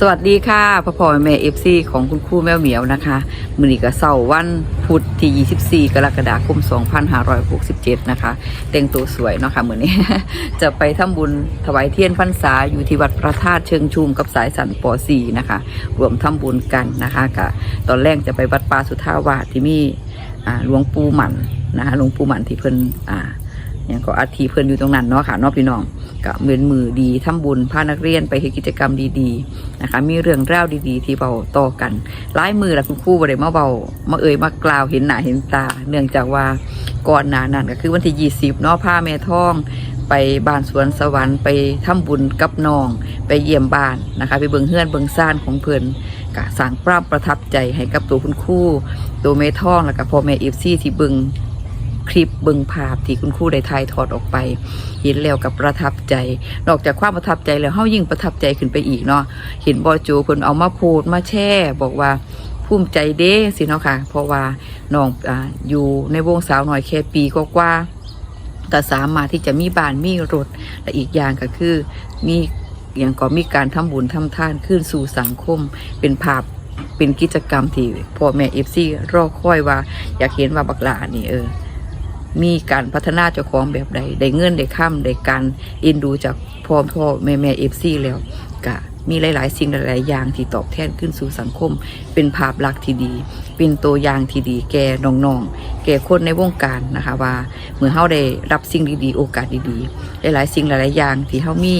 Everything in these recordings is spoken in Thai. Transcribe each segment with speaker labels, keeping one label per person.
Speaker 1: สวัสดีค่ะพ่อพ่อแม่เอฟซีของคุณครูแมวเหมียวนะคะมือนี้ก็เสาร์วันพุธที่ 24 กรกฎาคม 2567 นะคะ แต่งตัวสวยเนาะค่ะมือนี้ จะไปทำบุญถวายเทียนพรรษาอยู่ที่วัดพระธาตุเชิงชุมกับสายสันปอสีนะคะ รวมทำบุญกันนะคะกะตอนแรกจะไปวัดป่าสุทธาวาสที่มีอ่หลวงปู่หมันนะคะหลวงปู่หมันที่เพิ่นอ่าอย่างก็อาทีเพิ่นอยู่ตรงนั้นเนาะค่ะเนาะพี่น้อง ก็เหมือนมือดีทำบุญพานักเรียนไปเฮ็ดกิจกรรมดีๆนะคะ มีเรื่องเล่าวดีๆ ที่เบาต่อกันหลายมือละคุณครูบ่ได้มาเบามาเอ่ยมากล่าวเห็นหน้าเห็นตา เนื่องจากว่าก่อนหน้านั้นก็คือวันที่ 20 เนาะพาแม่ท่องไปบ้านสวนสวรรค์ไปทำบุญกับน้อง ไปเยี่ยมบ้านนะคะ ไปเบิงเฮือนเบิงซ่านของเพิ่นก็สร้างปราบประทับใจให้กับตัวคุณครูตัวแม่ท่องแล้วก็พ่อแม่เอฟซีที่เบิง คลิปเบิงภาพที่คุณครูได้ถ่ายทอดออกไป เห็นแล้วกับประทับใจ นอกจากความประทับใจแล้วเฮายิ่งประทับใจขึ้นไปอีกเนาะเห็นบอโจคนเอามาโพดมาแช่บอกว่าภูมิใจเด้สิเนาะค่ะ เพราะว่าน้องออยู่ในวงสาวหน่อยแค่ปีกว่าก็สามารถที่จะมีบ้านมีรถและอีกอย่างก็คือมีอย่างก็มีการทำบุญทำทานขึ้นสู่สังคม เป็นภาพเป็นกิจกรรมที่พ่อแม่เอฟซีรอคอยว่า อยากเห็นว่าบักหลานี่เออ มีการพัฒนาเจ้าของแบบใดได้เงินได้ข้ามได้การเอ็นดูจากพ่อพ่อแม่แม่เอฟซีแล้วกะมีหลาย ๆ สิ่งหลาย ๆ อย่างที่ตอบแทนขึ้นสู่สังคม เป็นภาพลักษณ์ที่ดี เป็นตัวอย่างที่ดี แก่น้องๆ แก่คนในวงการนะคะว่าเมื่อเฮาได้รับสิ่งดี ๆ โอกาสดี ๆ หลาย ๆ สิ่งหลาย ๆ อย่างที่เฮามี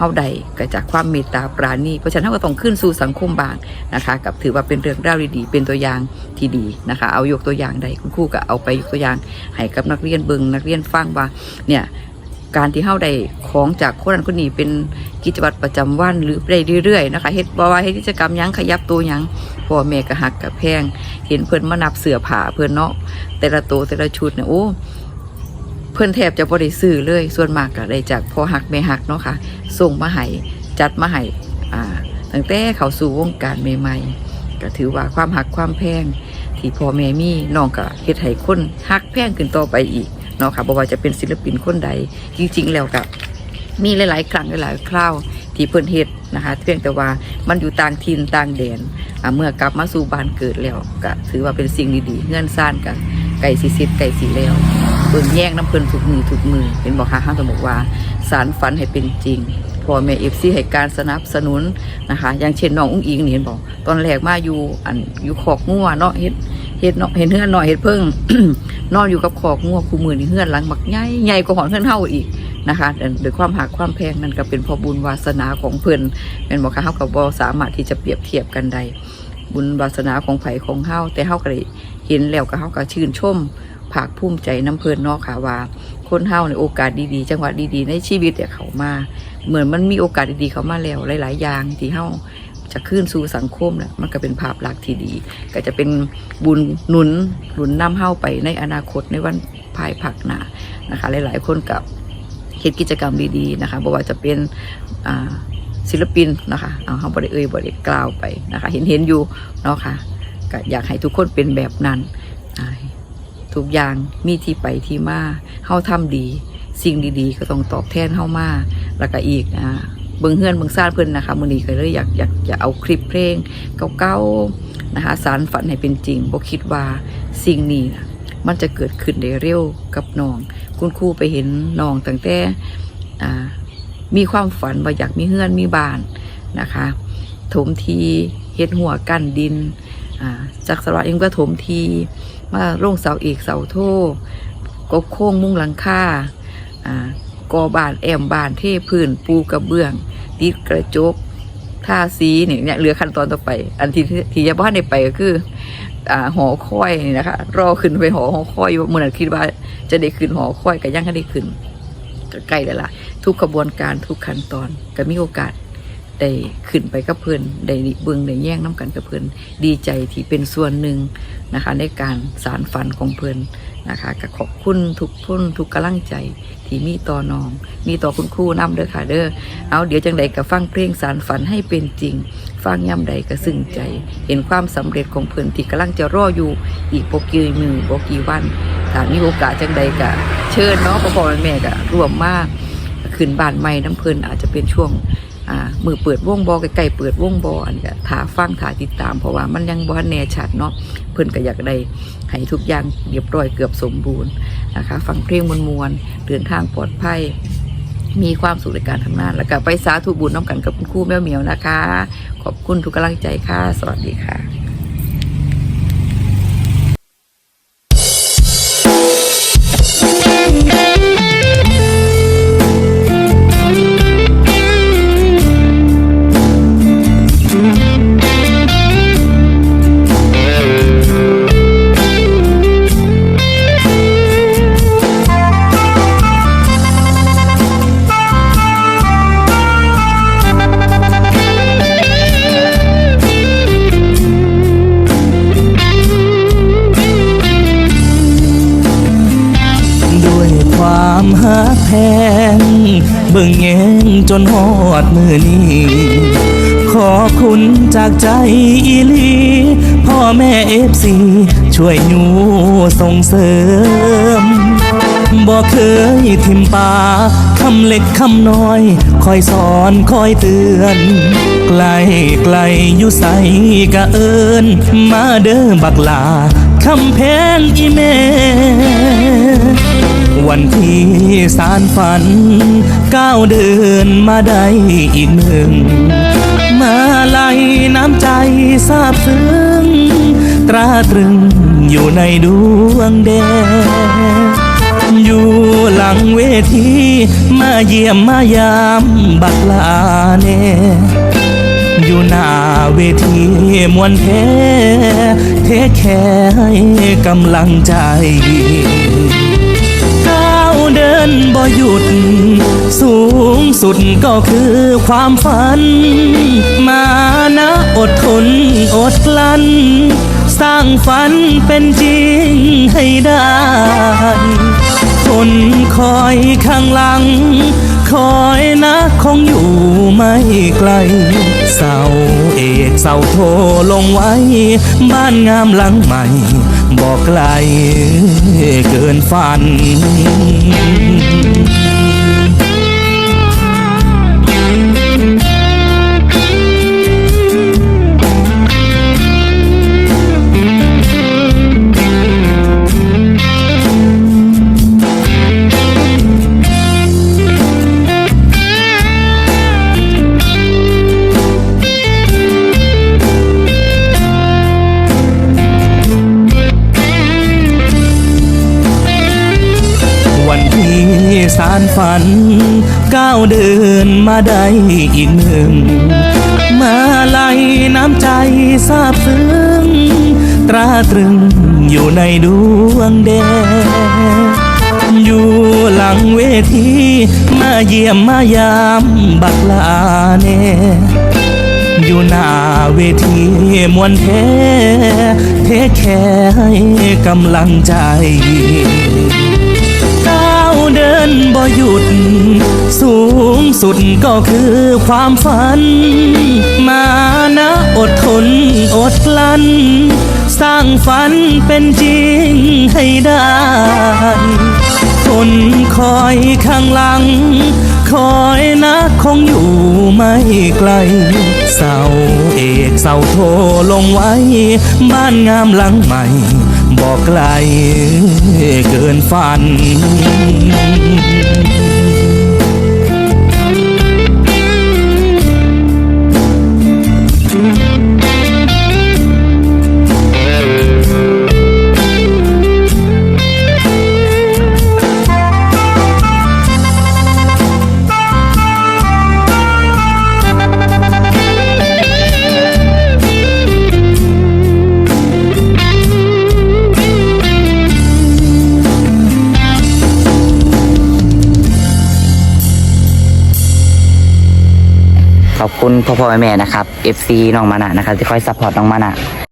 Speaker 1: เฮาได้ก็จากความเมตตาปราณีเพราะฉะนั้นเฮาก็ต้องขึ้นสู่สังคมบางนะคะ กับถือว่าเป็นเรื่องราวดีๆเป็นตัวอย่างที่ดีนะคะ เอายกตัวอย่างใดคุณครูก็เอาไปยกตัวอย่างให้กับนักเรียนเบิงนักเรียนฟังว่าเนี่ยการที่เฮาได้ของจากคนนั้นคนนี้เป็นกิจวัตรประจำวันหรือได้เรื่อยๆนะคะเฮ็ดบ่ว่าเฮ็ดกิจกรรมยังขยับตัวยังพ่อแม่ก็หักกับแพง เห็นเพิ่นมานับเสื้อผ้าเพิ่นเนาะแต่ละตัวแต่ละชุดเนี่ยโอ้ พิ่นแทบจะบ่ได้ซื้อเลย ส่วนมากก็ได้จากพอหักแม่หักเนาะค่ะ ส่งมาให้จัดมาให้อ่าตั้งแต่เขาสู่วงการใหม่ๆก็ถือว่าความหักความแพง ที่พ่อแม่มีน้องก็เฮ็ดให้คนฮักแพงขึ้นต่อไปอีกเนาะค่ะบ่ว่าจะเป็นศิลปินคนใด จริง ๆ แล้วก็มีหลายๆครั้งหลายๆคราวที่เพิ่นเฮ็ดนะคะเพียงแต่ว่ามันอยู่ต่างถิ่นต่างแดนเมื่อกลับมาสู่บ้านเกิดแล้วก็ถือว่าเป็นสิ่งดีๆเงื่อนซ่านกันไก่สิสิไก่สิแล้ว เบิ่งแย่งน้ำเพลินทุกมือทุกมือเป็นบอกค่ะห้างต้องบอกว่าสารฝันให้เป็นจริงพ่อแม่เอฟซีให้การสนับสนุนนะคะอย่างเช่นน้องอุ้งอิงนี่เห็นบอก ตอนแรกมาอยู่อันอยู่ขอกงัวเนาะเฮ็ดเห็ดเนาะเห็นเฮือนหน่อยเห็ดเพิ่งนอนอยู่กับขอกงัวคู่มือนี่เฮือนหลังบักใหญ่ใหญ่กว่าหอนเฮือนเฮาอีกนะคะแต่ด้วยความหักความแพงนั่นก็เป็นพอบุญวาสนาของเพิ่นเป็นบอกค่ะเฮากับบ่สามารถที่จะเปรียบเทียบกันใดบุญวาสนาของไผของเฮาแต่เฮาก็ได้เห็นแล้วก็เฮาก็ชื่นชม ภาคภูมิใจน้ำเพลินเนาะค่ะว่า คนเฮาในโอกาสดีๆ จังหวะดีๆ ในชีวิตเนี่ยเขามา เหมือนมันมีโอกาสดีๆเขามาแล้วหลาย ๆ อย่างที่เฮาจะขึ้นสู่สังคมแหละมันก็เป็นภาพลักษณ์ที่ดี ก็จะเป็นบุญหนุนหนุนนำเฮ้าไปในอนาคตในวันภายภาคหน้านะคะ หลาย ๆ คนกับเฮ็ดกิจกรรมดีๆนะคะบอกว่าจะเป็นศิลปินนะคะเอาเฮาบริเอ่ยบริกล่าวไปนะคะ เห็นเห็นอยู่เนาะค่ะก็อยากให้ทุกคนเป็นแบบนั้นอ ทุกอย่างมีที่ไปที่มาเฮาทำดี สิ่งดีๆ ก็ต้องตอบแทนเฮามาแล้วก็อีกอ่าเบิ่งเฮือนเบิ่งซ่านเพิ่นนะคะมื้อนี้ก็เลยอยากอยากอยากเอาคลิปเพลงเก่าๆนะคะสารฝันให้เป็นจริงบ่คิดว่าสิ่งนี้นะมันจะเกิดขึ้นได้เร็วกับน้อง คุณครูไปเห็นน้องตั้งแต่มีความฝันว่าอยากมีเฮือนมีบ้านนะคะถมทีเฮ็ดหัวกั้นดินจากสระเองก็ถมที มาลงเสาเอกเสาโทกบโค้งมุงหลังคาอ่ากอบานแอมบานเทพื้นปูกระเบื้องติดกระจกทาสีเนี่ยเนี่ยเหลือขั้นตอนต่อไป อันที่ที่ยังบ้านได้ไปก็คืออ่าหอคอยนี่นะคะ รอขึ้นไปหอหอคอยอยู่เมื่อนั้นคิดว่าจะได้ขึ้นหอคอยก็ยังไม่ได้ขึ้นใกล้แล้วล่ะทุกกระบวนการทุกขั้นตอนก็มีโอกาส ได้ขึ้นไปกับเพื่อนได้เบิ่งได้แย่งน้ำกันกับเพื่อนดีใจที่เป็นส่วนหนึ่งนะคะ ในการสารฝันของเพื่อนนะคะก็ขอบคุณทุกทุนทุกกำลังใจที่มีต่อน้อง มีต่อคุณครูนำเด้อค่ะเด้อเอาเดี๋ยวจังใดก็ฟังเพลงสารฝันให้เป็นจริง ฟังย่ำใดก็ซึ้งใจ เห็นความสำเร็จของเพื่อนที่กำลังจะรออยู่ อีกโปกี่มือโปกี่วันถ้ามีโอกาสจังใดก็เชิญนาะพ่อพ่อแม่ก็ร่วมมากขึ้นบ้านใหม่น้ำเพิ่นอาจจะเป็นช่วง อ่ามือเปิดวงบอใกล้ๆเปิดวงบออันก็ถาฟังถาติดตามเพราะว่ามันยังบ่ทันแน่ชัดเนาะเพิ่นก็อยากได้ให้ทุกอย่างเรียบร้อยเกือบสมบูรณ์นะคะ ฟังเพลงมวลๆเดินทางปลอดภัยมีความสุขในการทำงาน แล้วก็ไปสาธุบุญน้องกันกับคุณครูแมวเหมียวนะคะ ขอบคุณทุกกำลังใจค่ะ สวัสดีค่ะ
Speaker 2: เบิ่งแยงจนหอดมือนี้ขอบคุณจากใจอีลีพ่อแม่เอฟซีช่วยหนูส่งเสริมบอกเคยทิมปาคำเล็กคำน้อย คอยสอนคอยเตือน ไกลไกลอยู่ใสกะเอิญมาเด้อบักลาคำแพงอีแม่ วันที่สารฝันก้าวเดินมาได้อีกหนึ่ง มาไล่น้ำใจซาบซึ้ง ตราตรึงอยู่ในดวงแดงอยู่หลังเวที มาเยี่ยมมายามบักลาเนอยู่หน้าเวทีมวนแท้เทแค่ให้กำลังใจ นบ่หยุด สูงสุดก็คือความฝัน มานะอดทนอดกลั้น สร้างฝันเป็นจริงให้ได้ คนคอยข้างหลัง คอยนะคงอยู่ไม่ไกล เสาเอกเสาโทลงไว้ บ้านงามหลังใหม่ บอกไกลเกินฝัน เดินมาได้อีกหนึ่ง มาไล่น้ำใจซาบซึ้ง ตราตรึงอยู่ในดวงแดงอยู่หลังเวที มาเยี่ยมมายามบักลาเนอยู่หน้าเวทีมวนแท้เทแค่ให้กำลังใจ ก้าวเดินบ่หยุด สูงสุดก็คือความฝัน มานะอดทนอดกลั้น สร้างฝันเป็นจริงให้ได้คนคอยข้างหลัง คอยนะคงอยู่ไม่ไกล เสาเอกเสาโทลงไว้ บ้านงามหลังใหม่ บอกไกลเกินฝัน
Speaker 3: คุณพ่อพ่อแม่แม่นะครับ FC น้องมานะนะครับที่คอยซัพพอร์ตน้องมานะ